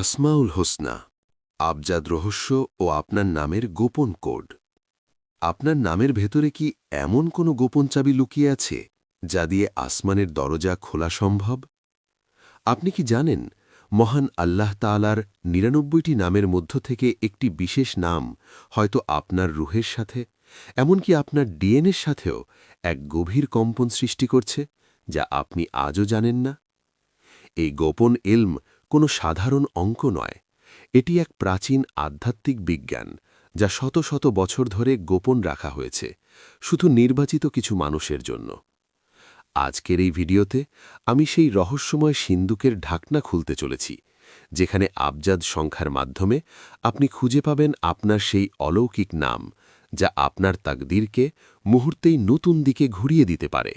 আসমাউল হোসনা, আবজাদ রহস্য ও আপনার নামের গোপন কোড। আপনার নামের ভেতরে কি এমন কোনো গোপন চাবি লুকিয়ে আছে, যা দিয়ে আসমানের দরজা খোলা সম্ভব? আপনি কি জানেন, মহান আল্লাহ তালার নিরানব্বইটি নামের মধ্য থেকে একটি বিশেষ নাম হয়তো আপনার রুহের সাথে, এমনকি আপনার ডিএনএর সাথেও এক গভীর কম্পন সৃষ্টি করছে, যা আপনি আজও জানেন না? এই গোপন এলম কোনো সাধারণ অঙ্ক নয়। এটি এক প্রাচীন আধ্যাত্মিক বিজ্ঞান, যা শত শত বছর ধরে গোপন রাখা হয়েছে, শুধু নির্বাচিত কিছু মানুষের জন্য। আজকের এই ভিডিওতে আমি সেই রহস্যময় সিন্দুকের ঢাকনা খুলতে চলেছি, যেখানে আবজাদ সংখ্যার মাধ্যমে আপনি খুঁজে পাবেন আপনার সেই অলৌকিক নাম, যা আপনার তাকদীরকে মুহূর্তেই নতুন দিকে ঘুরিয়ে দিতে পারে।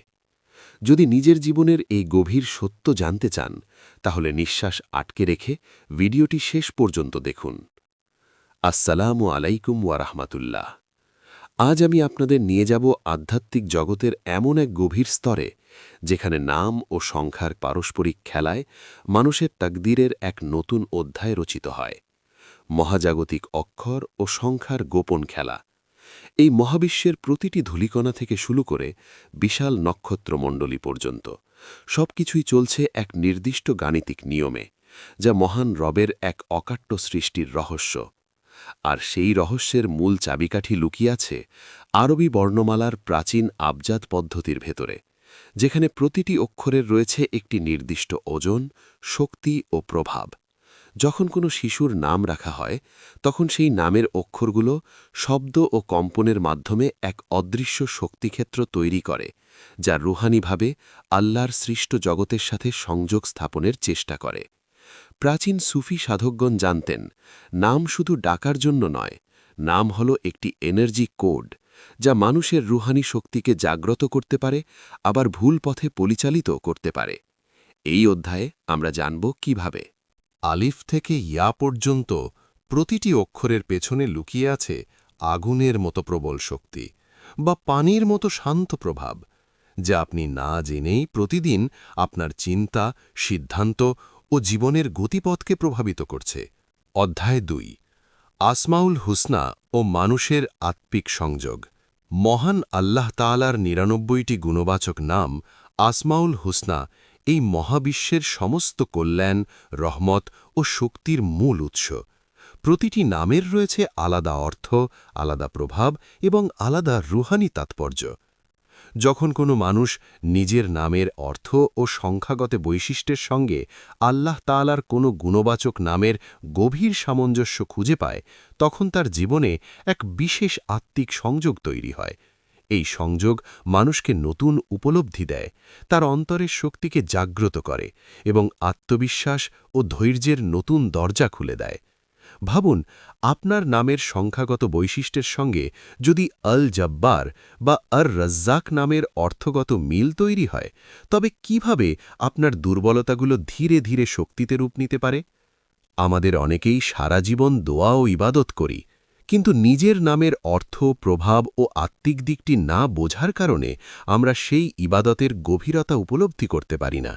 যদি নিজের জীবনের এই গভীর সত্য জানতে চান, তাহলে নিঃশ্বাস আটকে রেখে ভিডিওটি শেষ পর্যন্ত দেখুন। আসসালামু আলাইকুম ওয়ারাহমাতুল্লাহ আজ আমি আপনাদের নিয়ে যাব আধ্যাত্মিক জগতের এমন এক গভীর স্তরে, যেখানে নাম ও সংখ্যার পারস্পরিক খেলায় মানুষের তাকদীরের এক নতুন অধ্যায় রচিত হয়। মহাজাগতিক অক্ষর ও সংখ্যার গোপন খেলা এই মহাবিশ্বের প্রতিটি ধূলিকণা থেকে শুরু করে বিশাল নক্ষত্রমণ্ডলী পর্যন্ত। সবকিছুই চলছে এক নির্দিষ্ট গাণিতিক নিয়মে, যা মহান রবের এক অকাট্য সৃষ্টির রহস্য। আর সেই রহস্যের মূল চাবিকাঠি লুকিয়ে আছে আরবি বর্ণমালার প্রাচীন আবজাত পদ্ধতির ভেতরে, যেখানে প্রতিটি অক্ষরের রয়েছে একটি নির্দিষ্ট ওজন, শক্তি ও প্রভাব। যখন কোনো শিশুর নাম রাখা হয়, তখন সেই নামের অক্ষরগুলো শব্দ ও কম্পনের মাধ্যমে এক অদৃশ্য শক্তিক্ষেত্র তৈরি করে, যা রুহানিভাবে আল্লাহর সৃষ্ট জগতের সাথে সংযোগ স্থাপনের চেষ্টা করে। প্রাচীন সুফি সাধকগণ জানতেন, নাম শুধু ডাকার জন্য নয়, নাম হল একটি এনার্জি কোড, যা মানুষের রুহানি শক্তিকে জাগ্রত করতে পারে, আবার ভুল পথে পরিচালিত করতে পারে। এই অধ্যায়ে আমরা জানব কীভাবে। আলিফ থেকে ইয়া পর্যন্ত প্রতিটি অক্ষরের পেছনে লুকিয়ে আছে আগুনের মতো প্রবল শক্তি বা পানির মতো শান্ত প্রভাব, যা আপনি না জেনেই প্রতিদিন আপনার চিন্তা, সিদ্ধান্ত ও জীবনের গতিপথকে প্রভাবিত করছে। অধ্যায় দুই, আসমাউল হুসনা ও মানুষের আত্মিক সংযোগ। মহান আল্লাহ তালার নিরানব্বইটি গুণবাচক নাম আসমাউল হুসনা এই মহাবিশ্বের সমস্ত কল্যাণ, রহমত ও শক্তির মূল উৎস। প্রতিটি নামের রয়েছে আলাদা অর্থ, আলাদা প্রভাব এবং আলাদা রুহানি তাৎপর্য। যখন কোনো মানুষ নিজের নামের অর্থ ও সংখ্যাগত বৈশিষ্ট্যের সঙ্গে আল্লাহ তালার কোনো গুণবাচক নামের গভীর সামঞ্জস্য খুঁজে পায়, তখন তার জীবনে এক বিশেষ আত্মিক সংযোগ তৈরি হয়। এই সংযোগ মানুষকে নতুন উপলব্ধি দেয়, তার অন্তরের শক্তিকে জাগ্রত করে এবং আত্মবিশ্বাস ও ধৈর্যের নতুন দরজা খুলে দেয়। ভাবুন, আপনার নামের সংখ্যাগত বৈশিষ্ট্যের সঙ্গে যদি আল জব্বার বা আর রজ্জাক নামের অর্থগত মিল তৈরি হয়, তবে কীভাবে আপনার দুর্বলতাগুলো ধীরে ধীরে শক্তিতে রূপ নিতে পারে? আমাদের অনেকেই সারা জীবন দোয়া ও ইবাদত করি কিন্তু নিজের নামের অর্থ, প্রভাব ও আত্মিক দিকটি না বোঝার কারণে আমরা সেই ইবাদতের গভীরতা উপলব্ধি করতে পারি না।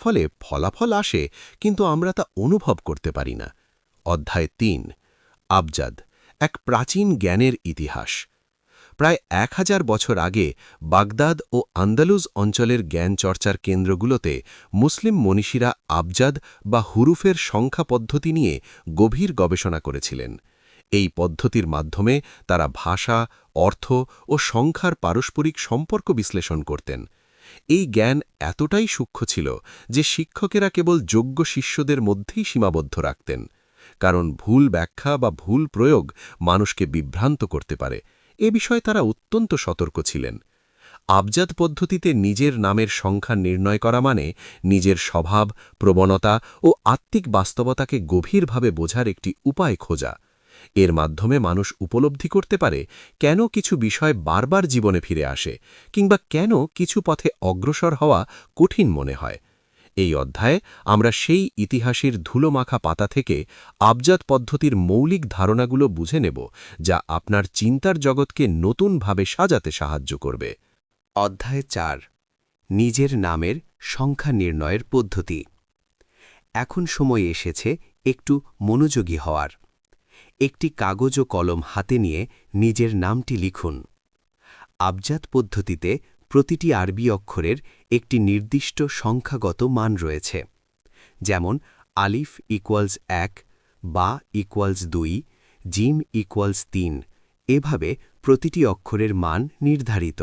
ফলে ফলাফল আসে, কিন্তু আমরা তা অনুভব করতে পারি না। অধ্যায় তিন, আবজাদ, এক প্রাচীন জ্ঞানের ইতিহাস। প্রায় এক হাজার বছর আগে বাগদাদ ও আন্দালুজ অঞ্চলের জ্ঞান চর্চার কেন্দ্রগুলোতে মুসলিম মনীষীরা আবজাদ বা হুরুফের সংখ্যা পদ্ধতি নিয়ে গভীর গবেষণা করেছিলেন। এই পদ্ধতির মাধ্যমে তারা ভাষা, অর্থ ও সংখ্যার পারস্পরিক সম্পর্ক বিশ্লেষণ করতেন। এই জ্ঞান এতটাই সূক্ষ্ম ছিল যে শিক্ষকেরা কেবল যোগ্য শিষ্যদের মধ্যেই সীমাবদ্ধ রাখতেন, কারণ ভুল ব্যাখ্যা বা ভুল প্রয়োগ মানুষকে বিভ্রান্ত করতে পারে। এ বিষয়ে তারা অত্যন্ত সতর্ক ছিলেন। আবজাদ পদ্ধতিতে নিজের নামের সংখ্যা নির্ণয় করা মানে নিজের স্বভাব, প্রবণতা ও আত্মিক বাস্তবতাকে গভীরভাবে বোঝার একটি উপায় খোঁজা। এর মাধ্যমে মানুষ উপলব্ধি করতে পারে কেন কিছু বিষয় বারবার জীবনে ফিরে আসে কিংবা কেন কিছু পথে অগ্রসর হওয়া কঠিন মনে হয়। এই অধ্যায়ে আমরা সেই ইতিহাসের ধুলোমাখা পাতা থেকে আবজাত পদ্ধতির মৌলিক ধারণাগুলো বুঝে নেব যা আপনার চিন্তার জগৎকে নতুনভাবে সাজাতে সাহায্য করবে। অধ্যায় চার, নিজের নামের সংখ্যা নির্ণয়ের পদ্ধতি। এখন সময় এসেছে একটু মনোযোগী হওয়ার। একটি কাগজ ও কলম হাতে নিয়ে নিজের নামটি লিখুন। আবজাত পদ্ধতিতে প্রতিটি আরবি অক্ষরের একটি নির্দিষ্ট সংখ্যাগত মান রয়েছে। যেমন, আলিফ ইকুয়ালস এক, বা ইকুয়ালস দুই, জিম ইকুয়ালস তিন, এভাবে প্রতিটি অক্ষরের মান নির্ধারিত।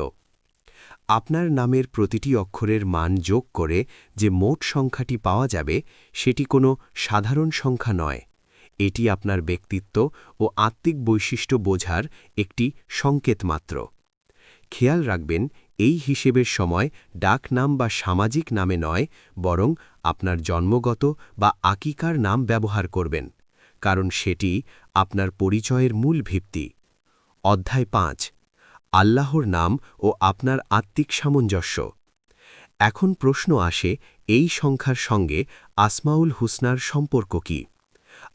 আপনার নামের প্রতিটি অক্ষরের মান যোগ করে যে মোট সংখ্যাটি পাওয়া যাবে, সেটি কোনো সাধারণ সংখ্যা নয়। এটি আপনার ব্যক্তিত্ব ও আত্মিক বৈশিষ্ট্য বোঝার একটি সংকেত মাত্র খেয়াল রাখবেন, এই হিসেবের সময় ডাক নাম বা সামাজিক নামে নয়, বরং আপনার জন্মগত বা আকিকার নাম ব্যবহার করবেন, কারণ সেটি আপনার পরিচয়ের মূল ভিত্তি। অধ্যায় পাঁচ, আল্লাহর নাম ও আপনার আত্মিক সামঞ্জস্য। এখন প্রশ্ন আসে, এই সংখ্যার সঙ্গে আসমাউল হুসনার সম্পর্ক কি?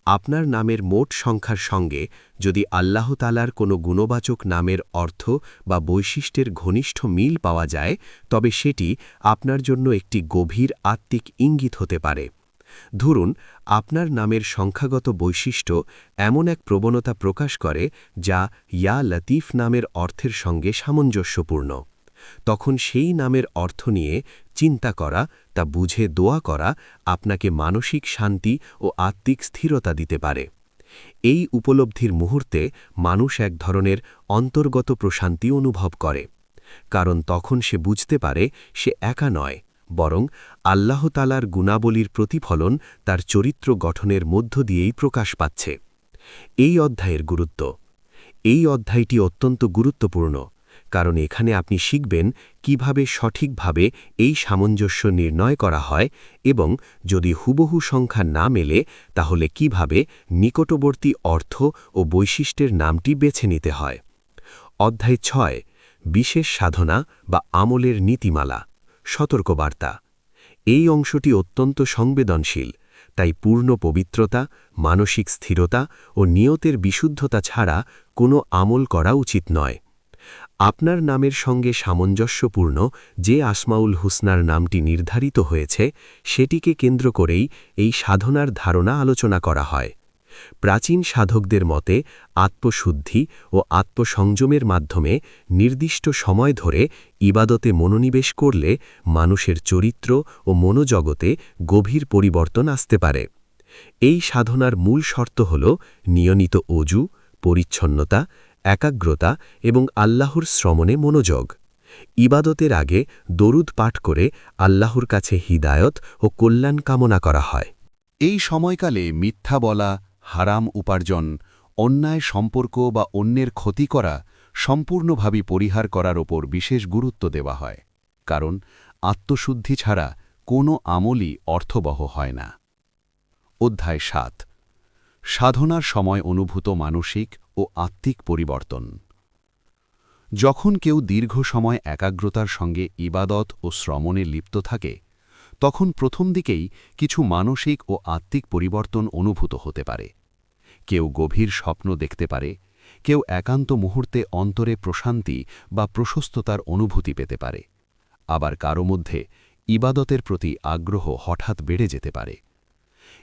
আপনার নামের মোট সংখ্যার সঙ্গে যদি আল্লাহ তালার কোনো গুণবাচক নামের অর্থ বা বৈশিষ্ট্যের ঘনিষ্ঠ মিল পাওয়া যায়, তবে সেটি আপনার জন্য একটি গভীর আত্মিক ইঙ্গিত হতে পারে। ধরুন, আপনার নামের সংখ্যাগত বৈশিষ্ট্য এমন এক প্রবণতা প্রকাশ করে যা ইয়া লতিফ নামের অর্থের সঙ্গে সামঞ্জস্যপূর্ণ। তখন সেই নামের অর্থ নিয়ে চিন্তা করা, তা বুঝে দোয়া করা আপনাকে মানসিক শান্তি ও আত্মিক স্থিরতা দিতে পারে। এই উপলব্ধির মুহূর্তে মানুষ এক ধরনের অন্তর্গত প্রশান্তি অনুভব করে, কারণ তখন সে বুঝতে পারে সে একা নয়, বরং আল্লাহতালার গুণাবলীর প্রতিফলন তার চরিত্র গঠনের মধ্য দিয়েই প্রকাশ পাচ্ছে। এই অধ্যায়ের গুরুত্ব। এই অধ্যায়টি অত্যন্ত গুরুত্বপূর্ণ। কারণ এখানে আপনি শিখবেন কীভাবে সঠিকভাবে এই সামঞ্জস্য নির্ণয় করা হয় এবং যদি হুবহু সংখ্যা না মেলে, তাহলে কীভাবে নিকটবর্তী অর্থ ও বৈশিষ্ট্যের নামটি বেছে নিতে হয়। অধ্যায় ছয়, বিশেষ সাধনা বা আমলের নীতিমালা, সতর্কবার্তা। এই অংশটি অত্যন্ত সংবেদনশীল, তাই পূর্ণ পবিত্রতা, মানসিক স্থিরতা ও নিয়তের বিশুদ্ধতা ছাড়া কোনো আমল করা উচিত নয়। আপনার নামের সঙ্গে সামঞ্জস্যপূর্ণ যে আসমাউল হুসনার নামটি নির্ধারিত হয়েছে, সেটিকে কেন্দ্র করেই এই সাধনার ধারণা আলোচনা করা হয়। প্রাচীন সাধকদের মতে, আত্মশুদ্ধি ও আত্মসংযমের মাধ্যমে নির্দিষ্ট সময় ধরে ইবাদতে মনোনিবেশ করলে মানুষের চরিত্র ও মনোজগতে গভীর পরিবর্তন আসতে পারে। এই সাধনার মূল শর্ত হল নিয়মিত অজু, পরিচ্ছন্নতা একাগ্রতা এবং আল্লাহর শ্রমণে মনোযোগ। ইবাদতের আগে দরুদ পাঠ করে আল্লাহর কাছে হিদায়ত ও কল্যাণ কামনা করা হয়। এই সময়কালে মিথ্যা বলা, হারাম উপার্জন, অন্যায় সম্পর্ক বা অন্যের ক্ষতি করা সম্পূর্ণভাবে পরিহার করার ওপর বিশেষ গুরুত্ব দেওয়া হয়। কারণ আত্মশুদ্ধি ছাড়া কোনো আমলই অর্থবহ হয় না। অধ্যায় সাত। সাধনার সময় অনুভূত মানসিক ও আত্মিক পরিবর্তন। যখন কেউ দীর্ঘ সময় একাগ্রতার সঙ্গে ইবাদত ও শ্রমণে লিপ্ত থাকে, তখন প্রথম দিকেই কিছু মানসিক ও আত্মিক পরিবর্তন অনুভূত হতে পারে। কেউ গভীর স্বপ্ন দেখতে পারে, কেউ একান্ত মুহূর্তে অন্তরে প্রশান্তি বা প্রশস্ততার অনুভূতি পেতে পারে। আবার কারও মধ্যে ইবাদতের প্রতি আগ্রহ হঠাৎ বেড়ে যেতে পারে।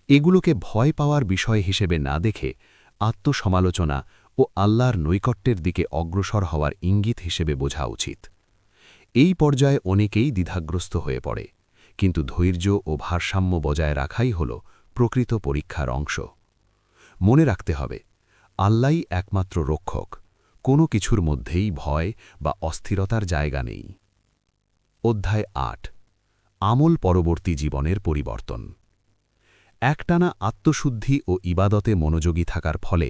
এগুলোকে ভয় পাওয়ার বিষয় হিসেবে না দেখে আত্মসমালোচনা ও আল্লাহর নৈকট্যের দিকে অগ্রসর হওয়ার ইঙ্গিত হিসেবে বোঝা উচিত। এই পর্যায়ে অনেকেই দ্বিধাগ্রস্ত হয়ে পড়ে, কিন্তু ধৈর্য ও ভারসাম্য বজায় রাখাই হল প্রকৃত পরীক্ষার অংশ। মনে রাখতে হবে আল্লাই একমাত্র রক্ষক, কোনো কিছুর মধ্যেই ভয় বা অস্থিরতার জায়গা নেই। অধ্যায় আট, আমল পরবর্তী জীবনের পরিবর্তন। একটানা আত্মশুদ্ধি ও ইবাদতে মনোযোগী থাকার ফলে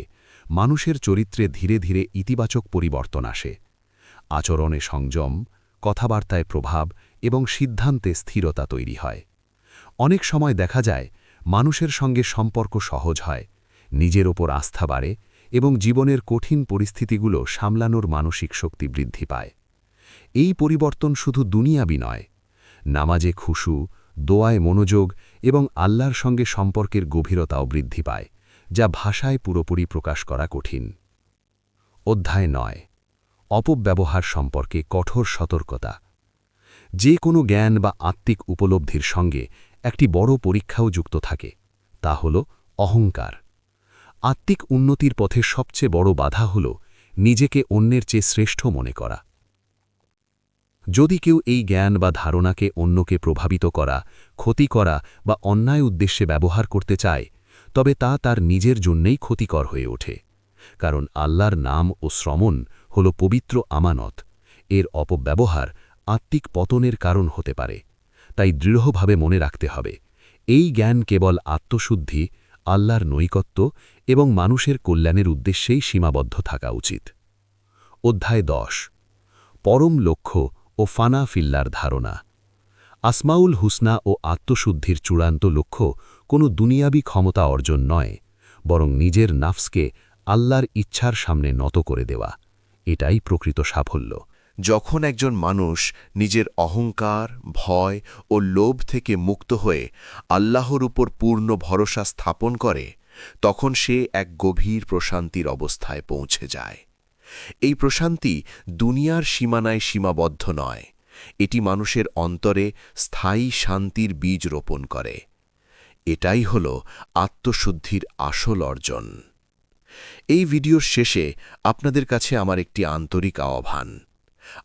মানুষের চরিত্রে ধীরে ধীরে ইতিবাচক পরিবর্তন আসে। আচরণে সংযম, কথাবার্তায় প্রভাব এবং সিদ্ধান্তে স্থিরতা তৈরি হয়। অনেক সময় দেখা যায়, মানুষের সঙ্গে সম্পর্ক সহজ হয়, নিজের ওপর আস্থা বাড়ে এবং জীবনের কঠিন পরিস্থিতিগুলো সামলানোর মানসিক শক্তি বৃদ্ধি পায়। এই পরিবর্তন শুধু দুনিয়াবি নয়, নামাজে খুশু, দোয়ায় মনোযোগ এবং আল্লাহর সঙ্গে সম্পর্কের গভীরতাও বৃদ্ধি পায়। যা ভাষায় পুরোপুরি প্রকাশ করা কঠিন। অধ্যায় নয়। অপব্যবহার সম্পর্কে কঠোর সতর্কতা। যে কোনো জ্ঞান বা আত্মিক উপলব্ধির সঙ্গে একটি বড় পরীক্ষাও যুক্ত থাকে, তা হল অহংকার। আত্মিক উন্নতির পথে সবচেয়ে বড় বাধা হল নিজেকে অন্যের চেয়ে শ্রেষ্ঠ মনে করা। যদি কেউ এই জ্ঞান বা ধারণাকে অন্যকে প্রভাবিত করা, ক্ষতি করা বা অন্যায় উদ্দেশ্যে ব্যবহার করতে চায় তবে তা তার নিজের জন্যেই ক্ষতিকর হয়ে ওঠে, কারণ আল্লাহর নাম ও শ্রমণ হল পবিত্র আমানত, এর অপব্যবহার আত্মিক পতনের কারণ হতে পারে, তাই দৃঢ়ভাবে মনে রাখতে হবে, এই জ্ঞান কেবল আত্মশুদ্ধি, আল্লাহর নৈকত্য এবং মানুষের কল্যাণের উদ্দেশ্যেই সীমাবদ্ধ থাকা উচিত। অধ্যায় দশ, পরম লক্ষ্য ও ফানা ফিল্লার ধারণা। আসমাউল হুসনা ও আত্মশুদ্ধির চূড়ান্ত লক্ষ্য কোনো দুনিয়াবি ক্ষমতা অর্জন নয়, বরং নিজের নাফসকে আল্লাহর ইচ্ছার সামনে নত করে দেওয়া। এটাই প্রকৃত সাফল্য। যখন একজন মানুষ নিজের অহংকার, ভয় ও লোভ থেকে মুক্ত হয়ে আল্লাহর উপর পূর্ণ ভরসা স্থাপন করে, তখন সে এক গভীর প্রশান্তির অবস্থায় পৌঁছে যায়। এই প্রশান্তি দুনিয়ার সীমানায় সীমাবদ্ধ নয়, এটি মানুষের অন্তরে স্থায়ী শান্তির বীজ রোপণ করে। এটাই হল আত্মশুদ্ধির আসল অর্জন। এই ভিডিওর শেষে আপনাদের কাছে আমার একটি আন্তরিক আহ্বান।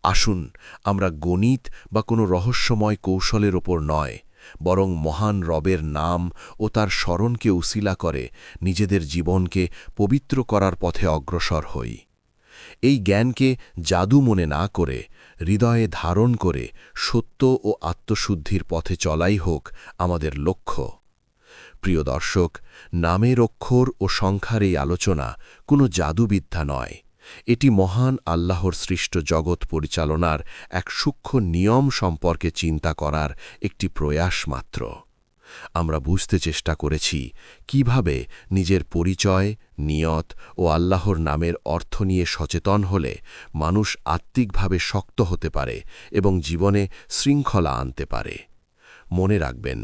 আসুন, আমরা গণিত বা কোনো রহস্যময় কৌশলের ওপর নয়, বরং মহান রবের নাম ও তার স্মরণকে উসিলা করে নিজেদের জীবনকে পবিত্র করার পথে অগ্রসর হই। এই জ্ঞানকে জাদু মনে না করে, হৃদয়ে ধারণ করে সত্য ও আত্মশুদ্ধির পথে চলাই হোক আমাদের লক্ষ্য। প্রিয় দর্শক, নামের অক্ষর ও সংখ্যার এই আলোচনা কোনো জাদুবিদ্যা নয়। এটি মহান আল্লাহর সৃষ্ট জগৎ পরিচালনার এক সূক্ষ্ম নিয়ম সম্পর্কে চিন্তা করার একটি প্রয়াস মাত্র। আমরা বুঝতে চেষ্টা করেছি কীভাবে নিজের পরিচয়, নিয়ত ও আল্লাহর নামের অর্থ নিয়ে সচেতন হলে মানুষ আত্মিকভাবে শক্ত হতে পারে এবং জীবনে শৃঙ্খলা আনতে পারে। মনে রাখবেন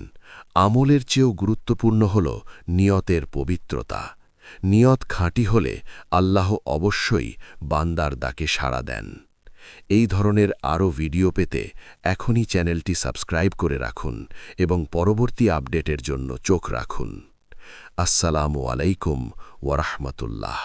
আমলের চেয়েও গুরুত্বপূর্ণ হল নিয়তের পবিত্রতা। নিয়ত খাঁটি হলে আল্লাহ অবশ্যই বান্দার দাকে সাড়া দেন। এই ধরনের আরও ভিডিও পেতে এখনই চ্যানেলটি সাবস্ক্রাইব করে রাখুন এবং পরবর্তী আপডেটের জন্য চোখ রাখুন। আসসালামু আলাইকুম ওরহমতুল্লাহ